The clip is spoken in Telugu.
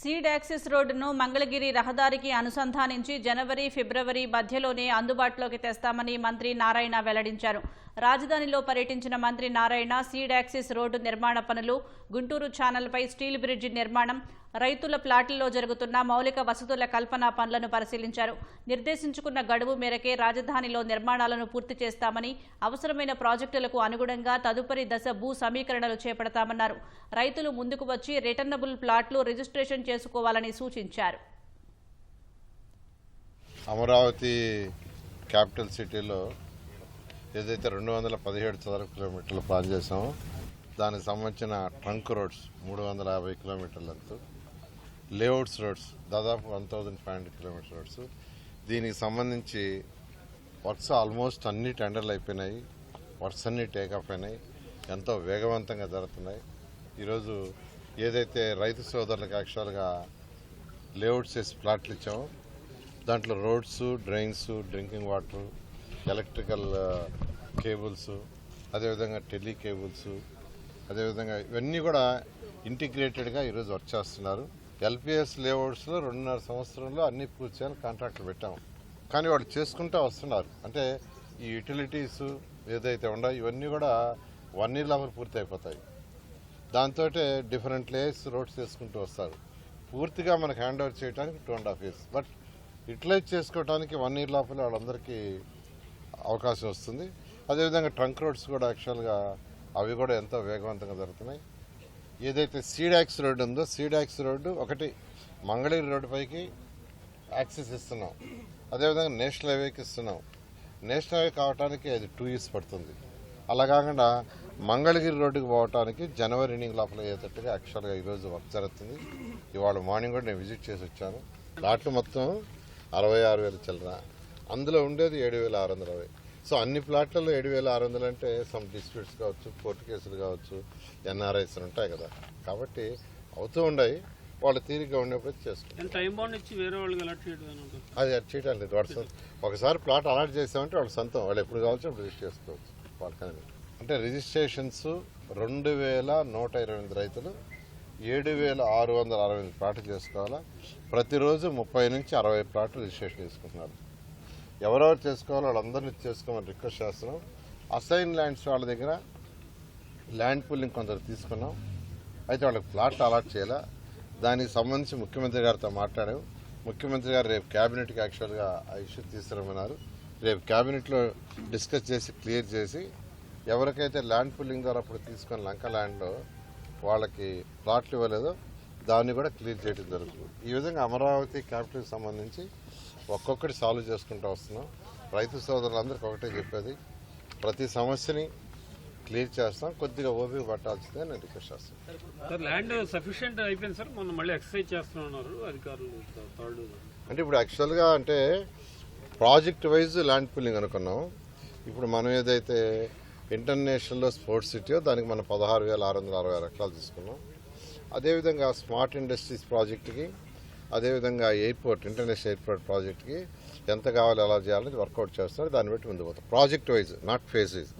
సీడ్ యాక్సిస్ రోడ్డును మంగళగిరి రహదారికి అనుసంధానించి జనవరి ఫిబ్రవరి మధ్యలోనే అందుబాటులోకి తెస్తామని మంత్రి నారాయణ వెల్లడించారు. రాజధానిలో పర్యటించిన మంత్రి నారాయణ సీడ్ యాక్సిస్ రోడ్డు నిర్మాణ పనులు గుంటూరు ఛానల్పై స్టీల్ బ్రిడ్జి నిర్మాణం రైతుల ప్లాట్లలో జరుగుతున్న మౌలిక వసతుల కల్పన పనులను పరిశీలించారు. నిర్దేశించుకున్న గడువు మేరకే రాజధానిలో నిర్మాణాలను పూర్తి చేస్తామని అవసరమైన ప్రాజెక్టులకు అనుగుణంగా తదుపరి దశ భూ సమీకరణలు చేపడతామన్నారు. రైతులు ముందుకు వచ్చి రిటర్నబుల్ ప్లాట్లు రిజిస్ట్రేషన్ చేసుకోవాలని సూచించారు. అమరావతి క్యాపిటల్ సిటీలో ఏదైతే రెండు వందల పదిహేడు చదరపు కిలోమీటర్లు ప్లాన్ చేసామో దానికి సంబంధించిన ట్రంక్ రోడ్స్ మూడు వందల యాభై కిలోమీటర్ల లేఅవుట్స్ రోడ్స్ దాదాపు one thousand five hundred kilometre roads. దీనికి సంబంధించి వర్క్స్ ఆల్మోస్ట్ అన్ని టెండర్లు అయిపోయినాయి. వర్క్స్ అన్ని టేకాఫ్ అయినాయి. ఎంతో వేగవంతంగా జరుగుతున్నాయి. ఈరోజు ఏదైతే రైతు సోదరులకు యాక్చువల్గా లేఅవుట్స్ చేసి ప్లాట్లు ఇచ్చామో దాంట్లో roads drains drinking water electrical cables అదేవిధంగా టెలి కేబుల్స్ అదేవిధంగా ఇవన్నీ కూడా ఇంటిగ్రేటెడ్గా ఈరోజు వర్క్ చేస్తున్నారు. ఎల్పిఎస్ లేఅవుట్స్లో రెండున్నర సంవత్సరంలో అన్ని పూర్తి చేయాలని కాంట్రాక్ట్లు పెట్టాము కానీ వాళ్ళు చేసుకుంటూ వస్తున్నారు. అంటే ఈ యూటిలిటీస్ ఏదైతే ఉండో ఇవన్నీ కూడా వన్ ఇయర్ లోపల పూర్తి అయిపోతాయి. దాంతో డిఫరెంట్ లేయర్స్ రోడ్స్ చేసుకుంటూ వస్తారు. పూర్తిగా మనకు హ్యాండ్ ఓవర్ చేయడానికి two and half years. But utilise చేసుకోవడానికి వన్ ఇయర్ లోపల వాళ్ళందరికీ అవకాశం వస్తుంది. అదేవిధంగా ట్రంక్ రోడ్స్ కూడా యాక్చువల్గా అవి కూడా ఎంతో వేగవంతంగా జరుగుతున్నాయి. ఏదైతే సీడాక్స్ రోడ్డు ఉందో సీడాక్స్ రోడ్డు ఒకటి మంగళగిరి రోడ్డు పైకి యాక్సెస్ ఇస్తున్నాం. అదేవిధంగా నేషనల్ హైవేకి ఇస్తున్నాం. నేషనల్ హైవే కావడానికి అది టూ ఇయర్స్ పడుతుంది. అలా కాకుండా మంగళగిరి రోడ్డుకి పోవటానికి జనవరి ఎండింగ్ లోపల అయ్యేటట్టుగా యాక్చువల్గా ఈరోజు వర్క్ జరుగుతుంది. ఇవాళ మార్నింగ్ కూడా నేను విజిట్ చేసి వచ్చాను. లాట్లు మొత్తం అరవై ఆరు వేల చిల్లర. అందులో ఉండేది ఏడు వేల ఆరు వందల అరవై. సో అన్ని ప్లాట్లలో ఏడు వేల ఆరు వందలు అంటే సమ్ డిస్ప్యూట్స్ కావచ్చు కోర్టు కేసులు కావచ్చు ఎన్ఆర్ఐస్ ఉంటాయి కదా. కాబట్టి అవుతూ ఉన్నాయి వాళ్ళు తీరిగ్గా ఉండేప్పుడు చేసుకుంటారు చేయడం అది అది చేయటం లేదు. వాడు ఒకసారి ప్లాట్ అలాట్ చేసామంటే వాళ్ళు సొంతం వాళ్ళు ఎప్పుడు కావాల్సి అప్పుడు రిజిస్టర్ చేసుకోవచ్చు వాళ్ళకని అంటే రిజిస్ట్రేషన్స్ రెండు వేల నూట ఇరవై ఎనిమిది రైతులు ఏడు వేల ఆరు వందల అరవై ఎనిమిది ప్లాట్లు చేసుకోవాలా? ప్రతిరోజు ముప్పై నుంచి అరవై ప్లాట్లు రిజిస్ట్రేషన్ చేసుకుంటున్నారు. ఎవరెవరు చేసుకోవాలో వాళ్ళందరినీ చేసుకోమని రిక్వెస్ట్ చేస్తున్నాం. అసైన్ ల్యాండ్స్ వాళ్ళ దగ్గర ల్యాండ్ పూలింగ్ కొందరు తీసుకున్నాం. అయితే వాళ్ళకి ప్లాట్ అలాట్ చేయాలా? దానికి సంబంధించి ముఖ్యమంత్రి గారితో మాట్లాడాం. ముఖ్యమంత్రి గారు రేపు క్యాబినెట్కి యాక్చువల్గా ఆ ఇష్యూ తీసుకురమ్మన్నారు. రేపు క్యాబినెట్లో డిస్కస్ చేసి క్లియర్ చేసి ఎవరికైతే ల్యాండ్ పూలింగ్ ద్వారా అప్పుడు తీసుకున్న లంక ల్యాండ్లో వాళ్ళకి ప్లాట్లు ఇవ్వలేదో దాన్ని కూడా క్లియర్ చేయడం జరుగుతుంది. ఈ విధంగా అమరావతి క్యాపిటల్కి సంబంధించి ఒక్కొక్కటి సాల్వ్ చేసుకుంటూ వస్తున్నాం. రైతు సోదరులందరికీ ఒకటే చెప్పేది. ప్రతి సమస్యని క్లియర్ చేస్తాం. కొద్దిగా ఓపిక పట్టాల్సిందే నేను రిక్వెస్ట్ చేస్తాను సార్ ల్యాండ్ సఫిషియెంట్ అయిపోయింది సార్. మళ్ళీ ఎక్సర్సైజ్ చేస్తున్నారు అధికారులు థర్డ్ అంటే ఇప్పుడు యాక్చువల్గా అంటే ప్రాజెక్ట్ వైజ్ ల్యాండ్ పూలింగ్ అనుకున్నాం. ఇప్పుడు మనం ఏదైతే ఇంటర్నేషనల్లో స్పోర్ట్స్ సిటీయో దానికి మనం పదహారు వేల ఆరు వందల అరవై ఎకరాలు తీసుకున్నాం. అదేవిధంగా స్మార్ట్ ఇండస్ట్రీస్ ప్రాజెక్ట్కి అదేవిధంగా ఎయిర్పోర్ట్ ఇంటర్నేషనల్ ఎయిర్పోర్ట్ ప్రాజెక్ట్కి ఎంత కావాలి ఎలా చేయాలని వర్కౌట్ చేస్తారు. దాన్ని బట్టి ముందు పోతాం. Project wise not phase wise.